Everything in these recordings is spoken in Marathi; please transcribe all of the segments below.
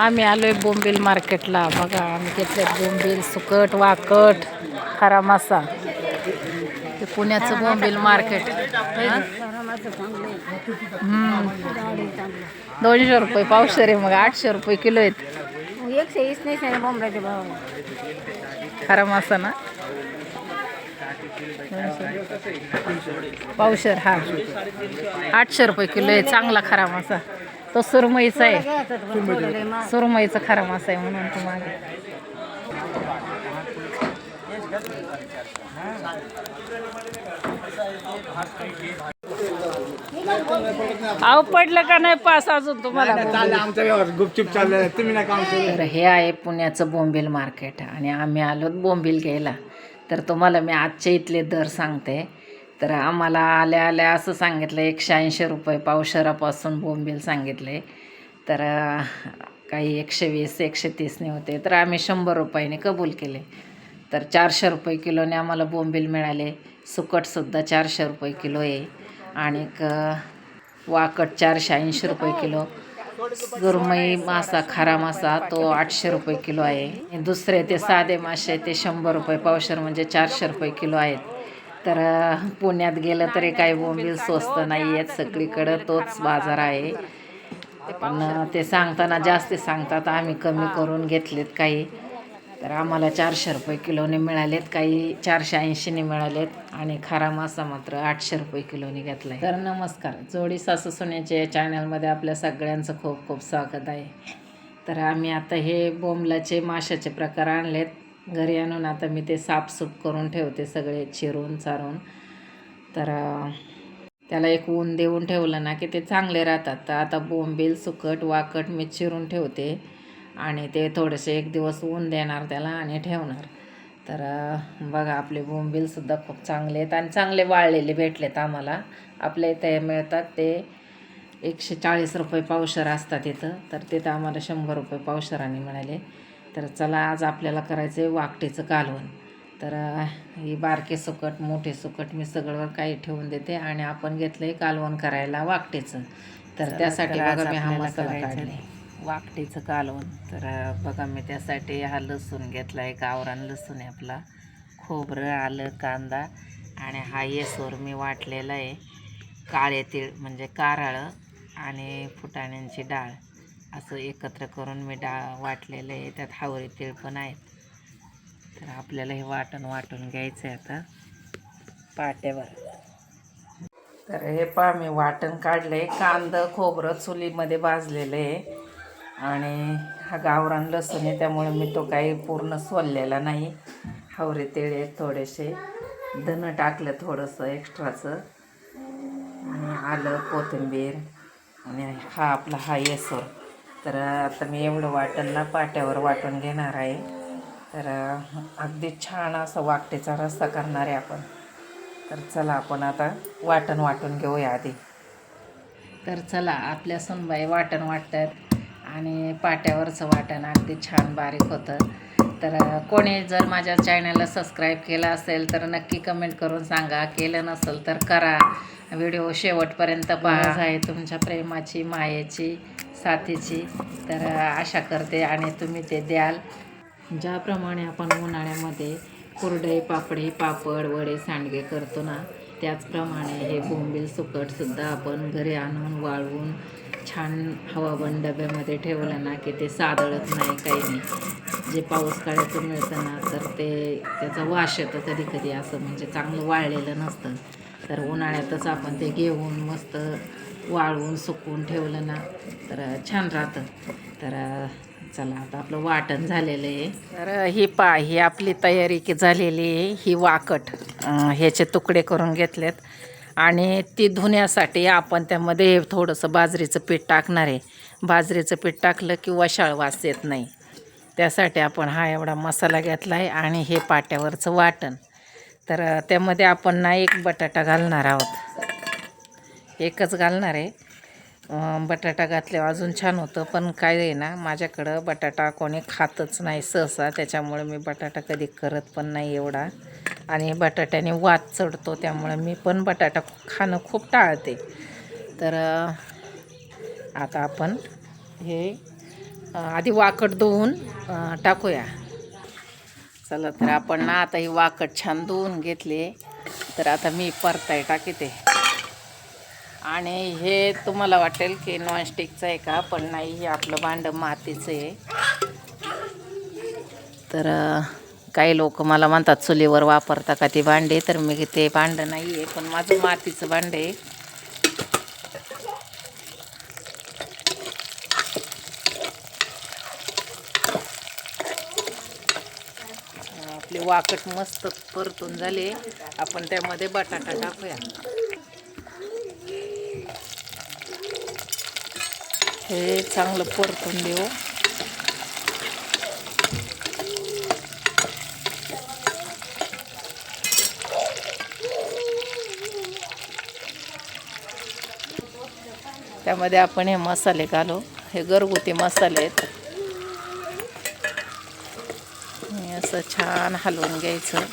आम्ही आलोय बोंबील मार्केटला. बघा आम्ही घेतले बोंबील सुकट वाकट खरा मासा. ते पुण्याचं बोंबील मार्केट. दोनशे रुपये पावशे रे मग आठशे रुपये किलो आहेत. एकशे वीस नाही भाव. खरा मासा ना? पावशर हा. आठशे रुपये किलो आहे चांगला खरा मासा. तो सुरमईचा आहे. सुरमईचा खरा मासा आहे म्हणून तो मागे. अहो पडलं का नाही पास अजून तुम्हाला? चाललं आमचा व्यवहार गुपचूप चाललं तुम्ही ना काम करू तर हे आहे पुण्याचं बोंबील मार्केट आणि आम्ही आलो बोंबील घ्यायला. तर तुम्हाला मी आजचे इथले दर सांगते. तर आम्हाला आल्या आल्या असं सांगितलं एकशे ऐंशी रुपये पावशरापासून बोंबील सांगितले. तर काही एकशे वीस एकशे तीसने होते. तर आम्ही शंभर रुपयाने कबूल केले. तर चारशे रुपये किलोने आम्हाला बोंबील मिळाले. सुकटसुद्धा चारशे रुपये किलो आहे. आणि वाकट चारशे ऐंशी रुपये किलो. गुरमई मासा खारा मासा तो आठशे रुपये किलो आहे. दुसरे ते साधे मासे ते शंभर रुपये पावशर म्हणजे चारशे रुपये किलो आहेत. तर पुण्यात गेलं तरी काही बोंबील स्वस्त नाही आहेत सगळीकडं तोच बाजार आहे. पण ते सांगताना जास्त सांगतात आम्ही कमी करून घेतलेत काही. तर आम्हाला चारशे रुपये किलोने मिळालेत काही चारशे ऐंशीने मिळालेत आणि खारा मासा मात्र आठशे रुपये किलोने घेतला तर नमस्कार जोडी सासू सोन्याच्या या चॅनलमध्ये आपल्या सगळ्यांचं खूप खूप स्वागत आहे. तर आम्ही आता हे बोंबलाचे माशाचे प्रकार आणलेत. घरी आणून आता मी ते साफसूफ करून ठेवते सगळे चिरून चारून. तर त्याला एक ऊन देऊन ठेवलं ना की ते चांगले राहतात. तर आता बोंबील सुकट वाकट मी चिरून ठेवते आणि ते थोडेसे एक दिवस ऊन देणार त्याला आणि ठेवणार. तर बघा आपले बोंबीलसुद्धा खूप चांगले आहेत आणि चांगले वाळलेले भेटलेत आम्हाला. आपल्या इथे मिळतात ते एकशे चाळीस रुपये पावशर असतात इथं. तर तिथं आम्हाला शंभर रुपये पावशराने मिळाले. तर चला आज आपल्याला करायचं आहे वाकटीचं कालवण. तर ही बारके सुकट मोठे सुकट मी सगळं काही ठेवून देते आणि आपण घेतलं आहे कालवण करायला वाकटीचं. तर त्यासाठी बघा मी हा मसाला काढले वाकटीचं कालवण. तर बघा मी त्यासाठी हा लसूण घेतला आहे गावरान लसूण आहे आपला. खोबरं आलं कांदा आणि हा येसोर मी वाटलेला आहे. काळे तीळ म्हणजे कारळं आणि फुटाण्यांची डाळ. असं एकत्र करून मी डाळ वाटलेलं आहे त्यात हावरी तीळ पण आहेत. तर आपल्याला हे वाटण वाटून घ्यायचं आहे आता पाट्यावर. तर हे पहा मी वाटण काढलं आहे कांदं खोबरं चुलीमध्ये भाजलेलं आहे. आणि हा गावरान लसूण आहे त्यामुळे मी तो काही पूर्ण सोललेला नाही. हावरे तेळे आहेत थोडेसे. धनं टाकलं थोडंसं एक्स्ट्राचं. आणि आलं कोथिंबीर. आणि हा आपला हा येसोर. तर आता मी एवढं वाटण ना पाट्यावर वाटून घेणार आहे. तर अगदी छान असं वाकटेचा रस्ता करणार आहे आपण. तर चला आपण आता वाटण वाटून घेऊया आधी. तर चला आपल्या सुनबाई वाटण वाटतात आणि पाट्यावरचं वाटण अगदी छान बारीक होतं. तर कोणी जर माझ्या चॅनलला सबस्क्राईब केलं असेल तर नक्की कमेंट करून सांगा. केलं नसेल तर करा. व्हिडिओ शेवटपर्यंत पहा आहे तुमच्या प्रेमाची मायेची साथीची. तर आशा करते आणि तुम्ही ते द्याल. ज्याप्रमाणे आपण उन्हाळ्यामध्ये कुरडई पापडी पापड वडे सांडगे करतो ना त्याचप्रमाणे हे बोंबील सुकटसुद्धा आपण घरी आणून वाळवून छान हवाबंद डब्यामध्ये ठेवलं ना की ते सादळत नाही काही नाही. जे पाऊस काळाचं मिळतं ना तर ते त्याचा वाश येतं कधी कधी असं म्हणजे चांगलं वाळलेलं नसतं. तर उन्हाळ्यातच आपण ते घेऊन मस्त वाळवून सुकवून ठेवलं ना तर छान राहतं. तर चला आता आपलं वाटण झालेलं आहे. तर ही पा ही आपली तयारी की झालेली आहे ही वाकट. ह्याचे तुकडे करून घेतलेत. आणि ती धुण्यासाठी आपण त्यामध्ये थोडंसं बाजरीचं पीठ टाकणार आहे. बाजरीचं पीठ टाकलं की वशाळ वास येत नाही. त्यासाठी आपण हा एवढा मसाला घेतला आहे आणि हे पाट्यावरचं वाटण. तर त्यामध्ये आपण ना एक बटाटा घालणार आहोत. एकच घालणार आहे. बटाटा घातल्यावर अजून छान होतं पण काय आहे ना माझ्याकडं बटाटा कोणी खातच नाही सहसा त्याच्यामुळे मी बटाटा कधी करत पण नाही एवढा. आणि बटाट्याने वात चढतो त्यामुळे मी पण बटाटा खाणं खूप टाळते. तर आता आपण हे आधी वाकट धुवून टाकूया. चला तर आपण ना आता ही वाकट छान धुवून घेतली. तर आता मी परताय टाकते. आणि हे तुम्हाला वाटेल की नॉनस्टिकचं आहे का पण नाही हे आपलं भांडं मातीचं आहे. तर काही लोक मला म्हणतात चुलीवर वापरता का ती भांडे? तर मी ते भांडं नाही आहे पण माझं मातीचं भांडं आहे अ, आपले वाकट मस्त परतून झाले. आपण त्यामध्ये बटाटा टाकूया. हे चांगलं परतून देऊ हो. त्यामध्ये आपण हे मसाले घालू. हे घरगुती मसाले आहेत हे असं छान हलवून घ्यायचं.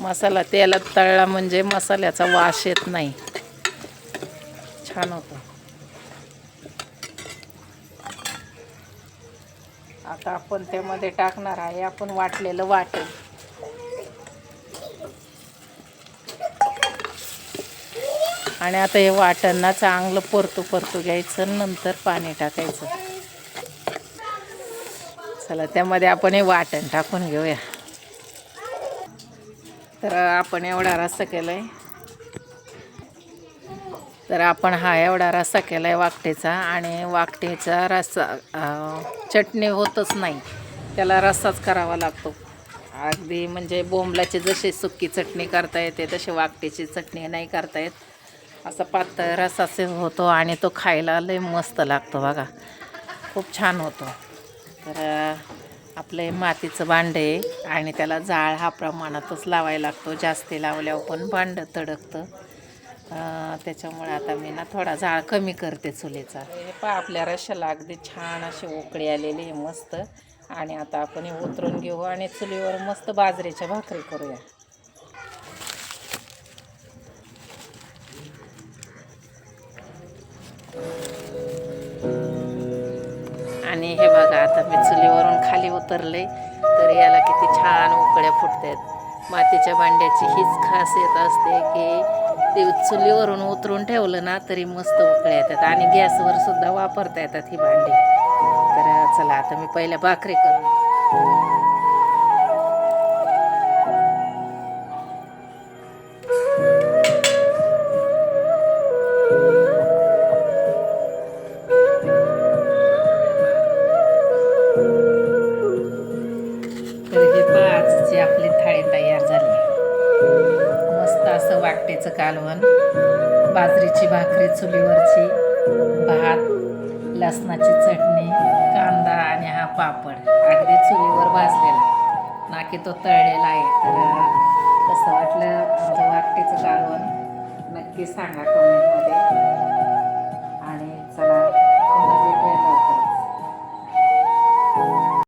मसाला तेलात तळला म्हणजे मसाल्याचा वास येत नाही. छान होतं. आता आपण त्यामध्ये टाकणार आहे आपण वाटलेलं वाटेल आणि आता हे वाटण चांगलं परतू परतू घ्यायचं नंतर पाणी टाकायचं. चला त्यामध्ये आपण हे वाटण टाकून घेऊया. तर आपण एवढा रस्सा केला आहे तर आपण हा एवढा रस्सा केला आहे वाकटेचा आणि वाकटेचा रस्सा चटणी होतच नाही. त्याला रस्साच करावा लागतो. अगदी म्हणजे बोंबलाची जशी सुक्की चटणी करता येते तशी वाकटेची चटणी नाही करता येत. असा पातळ रस्साच होतो आणि तो खायला लय मस्त लागतो बघा. खूप छान होतो. तर आपलं हे मातीचं भांडं आहे आणि त्याला जाळ हा प्रमाणातच लावायला लागतो. जास्ती लावल्यावर पण भांडं तडकतं. त्याच्यामुळे आता मी ना थोडा जाळ कमी करते चुलीचा. हे पा आपल्या रशाला अगदी छान अशी उकळी आलेली आहे मस्त. आणि आता आपण हे उतरून घेऊ आणि चुलीवर मस्त बाजरीच्या भाकरी करूया. आणि हे बघा आता मी चुलीवरून खाली उतरले तर याला किती छान उकळ्या फुटतात. मातीच्या भांड्याची हीच खासियत असते की ते चुलीवरून उतरून ठेवलं ना तरी मस्त उकळ्या येतात आणि गॅसवर सुद्धा वापरता येतात ही भांडी. तर चला आता मी पहिल्या भाकरी करून मस्त असं वाकटेचं कालवण. बाजरीची भाकरी चुलीवरची भात लसणाची चटणी कांदा आणि हा पापड. अगदी चुलीवर भाजलेला. ना की तो तळलेला आहे. तर कसं वाटलं आमचं वाकटेचं कालवण. नक्की सांगा कमेंटमध्ये